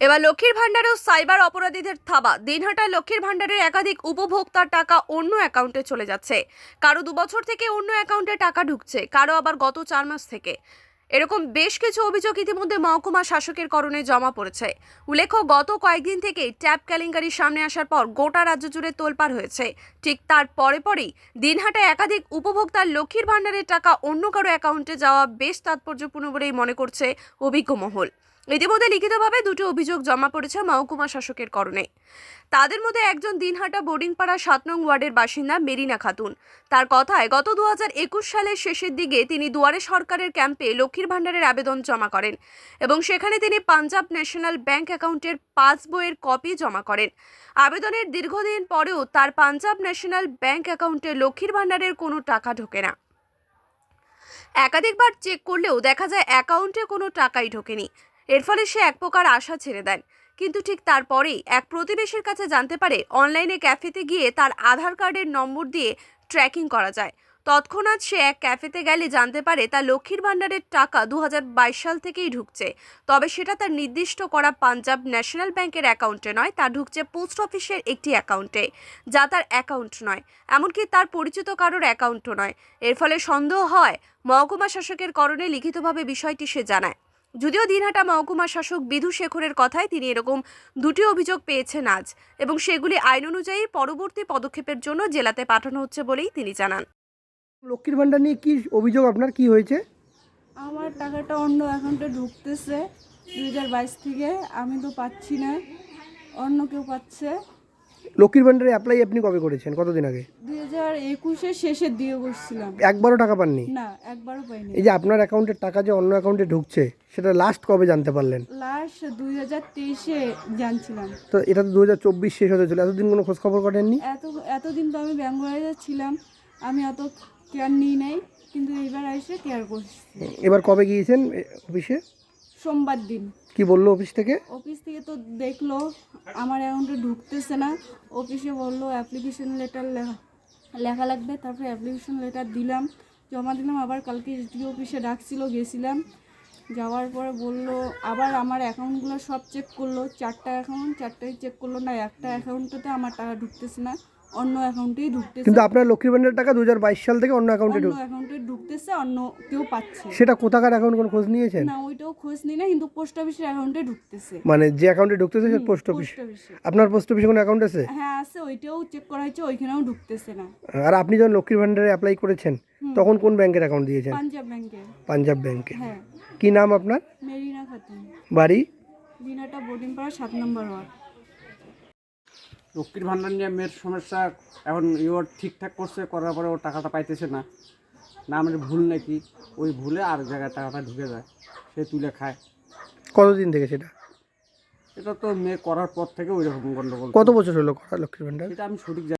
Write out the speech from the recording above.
এবার লক্ষ্মীর ভাণ্ডারেও সাইবার অপরাধীদের থাবা। দিনহাটায় লক্ষ্মীর ভাণ্ডারের একাধিক উপভোক্তার টাকা অন্য অ্যাকাউন্টে চলে যাচ্ছে। কারও দু বছর থেকে অন্য অ্যাকাউন্টে টাকা ঢুকছে, কারও আবার গত চার মাস থেকে। এরকম বেশ কিছু অভিযোগ ইতিমধ্যে মহকুমা শাসকের করণে জমা পড়েছে। উল্লেখ্য, গত কয়েকদিন থেকেই ট্যাব কেলেঙ্কারির সামনে আসার পর গোটা রাজ্য জুড়ে তোলপাড় হয়েছে। ঠিক তার পরে পরেই দিনহাটায় একাধিক উপভোক্তার লক্ষ্মীর ভাণ্ডারের টাকা অন্য কারও অ্যাকাউন্টে যাওয়া বেশ তাৎপর্যপূর্ণ বলেই মনে করছে অভিজ্ঞ মহল। ইতিমধ্যে লিখিতভাবে দুটো অভিযোগ জমা পড়েছে মহকুমা শাসকের করণে। তাদের মধ্যে একজন দিনহাটা বোর্ডিংপাড়া সাত নং ওয়ার্ডের বাসিন্দা মেরিনা খাতুন। তার কথায় গত দু সালের শেষের দিকে তিনি দুয়ারে সরকারের ক্যাম্পে লক্ষ্মীর ভাণ্ডারের আবেদন জমা করেন এবং সেখানে তিনি পাঞ্জাব ন্যাশনাল ব্যাংক অ্যাকাউন্টের পাস বইয়ের কপি জমা করেন। আবেদনের দীর্ঘদিন পরেও তার পাঞ্জাব ন্যাশনাল ব্যাংক অ্যাকাউন্টে লক্ষ্মীর ভাণ্ডারের কোনো টাকা ঢোকে না। একাধিকবার চেক করলেও দেখা যায় অ্যাকাউন্টে কোনো টাকাই ঢোকেনি। এর ফলে সে এক প্রকার আশা ছেড়ে দেন। কিন্তু ঠিক তারপরেই এক প্রতিবেশীর কাছে জানতে পারে, অনলাইনে ক্যাফেতে গিয়ে তার আধার কার্ডের নম্বর দিয়ে ট্র্যাকিং করা যায়। তৎক্ষণাৎ সে এক ক্যাফেতে গেলে জানতে পারে তার লক্ষ্মীর ভাণ্ডারের টাকা দু হাজার বাইশ সাল থেকেই ঢুকছে। তবে সেটা তার নির্দিষ্ট করা পাঞ্জাব ন্যাশনাল ব্যাংকের অ্যাকাউন্টে নয়, তা ঢুকছে পোস্ট অফিসের একটি অ্যাকাউন্টে, যা তার অ্যাকাউন্ট নয়। এমনকি তার পরিচিত কারোর অ্যাকাউন্টও নয়। এর ফলে সন্দেহ হয়, মহকুমা শাসকের করণে লিখিতভাবে বিষয়টি সে জানায়। যদিও দিনহাটা মহকুমা শাসক বিধু শেখরের কথায় তিনি এরকম দুটি অভিযোগ পেয়েছেন আজ এবং সেগুলি আইন অনুযায়ী পরবর্তী পদক্ষেপের জন্য জেলাতে পাঠানো হচ্ছে বলেই তিনি জানান। লক্ষ্মীর ভাণ্ডার নিয়ে কি অভিযোগ? আপনার কি হয়েছে? আমার টাকাটা অন্য অ্যাকাউন্টে ঢুকতেছে। দুই হাজার বাইশ থেকে। আমি তো পাচ্ছি না। অন্য কেউ পাচ্ছে। লক্ষ্মীর ভাণ্ডারে অ্যাপ্লাই আপনি কবে করেছেন? কতদিন আগে? দুই হাজার একুশের শেষের দিকে করছিলাম। একবারও টাকা পাননি? না একবারও পাইনি। এই যে আপনার অ্যাকাউন্টের টাকা যে অন্য অ্যাকাউন্টে ঢুকছে সেটা লাস্ট কবে জানতে পারলেন? লাস্ট দুই হাজার তেইশে জানছিলাম। তো এটা তো দু হাজার চব্বিশ শেষ হতে চলে এতদিন কোনো খোঁজ খবর করেননি? এত এতদিন তো আমি ব্যাঙ্গালোরে ছিলাম। আমি অত কেয়ার নিই নাই কিন্তু এইবার এসে কেয়ার করছি। এবার কবে গিয়েছেন অফিসে সোমবার দিন। কি বলল অফিস থেকে? অফিস থেকে তো দেখল আমার অ্যাকাউন্টে ঢুকতেছে না। অফিসে বলল অ্যাপ্লিকেশন লেটার লেখা লেখা লাগবে। তারপরে অ্যাপ্লিকেশন লেটার দিলাম। জমা দিলাম আবার কালকে এসডি অফিসে ডাকছিল গেছিলাম। যাওয়ার পরে বলল আবার আমার অ্যাকাউন্টগুলো সব চেক করল। চারটা অ্যাকাউন্ট চারটাই চেক করল না একটা অ্যাকাউন্টে আমার টাকা ঢুকতেছে না। অন্য অ্যাকাউন্টেই ঢুকতেছে। কিন্তু আপনার লক্ষ্মীর ভাণ্ডারের টাকা দু হাজার বাইশ সাল থেকে অন্য অ্যাকাউন্টে অন্য ঢুক অ্যাকাউন্টে ঢুকতেছে অন্য কেউ পাচ্ছে। সেটা কোথাকার অ্যাকাউন্ট কোনো খোঁজ নিয়েছেন? না ওইটাও খোঁজ নিই না কিন্তু পোস্ট অফিসের অ্যাকাউন্টে ঢুকতেছে। মানে যে অ্যাকাউন্টে ঢুকতেছে সে পোস্ট অফিস পোস্ট অফিসে আপনার পোস্ট অফিসে কোনো অ্যাকাউন্ট আছে? হ্যাঁ আছে ওইটাও চেক করা হয়েছে ওইখানেও ঢুকতেছে না। আর আপনি যখন লক্ষ্মীর ভাণ্ডারে অ্যাপ্লাই করেছেন তখন কোন ব্যাংকের অ্যাকাউন্ট দিয়েছেন? পাঞ্জাব ব্যাংকে। পাঞ্জাব ব্যাংকে। হ্যাঁ। কি নাম আপনার? মেরিনা খাতুন। বাড়ি? দিনাটা বোর্ডিং পাড়া সাত নম্বর ওয়ার্ড। লক্ষ্মীর ভাণ্ডার নিয়ে মেয়ের সমস্যা এখন ইওর ঠিকঠাক করছে করার পরে ওর টাকাটা পাইতেছে না। না আমার ভুল নাকি? ওই ভুলে আর জায়গায় টাকাটা ঢুকে যায় সে তুলে খায়। কতদিন থেকে সেটা? এটা তো মেয়ে করার পর থেকে ওই রকম গন্ডগোল। কত বছর হলো করা লক্ষ্মীর ভাণ্ডার এটা আমি সঠিক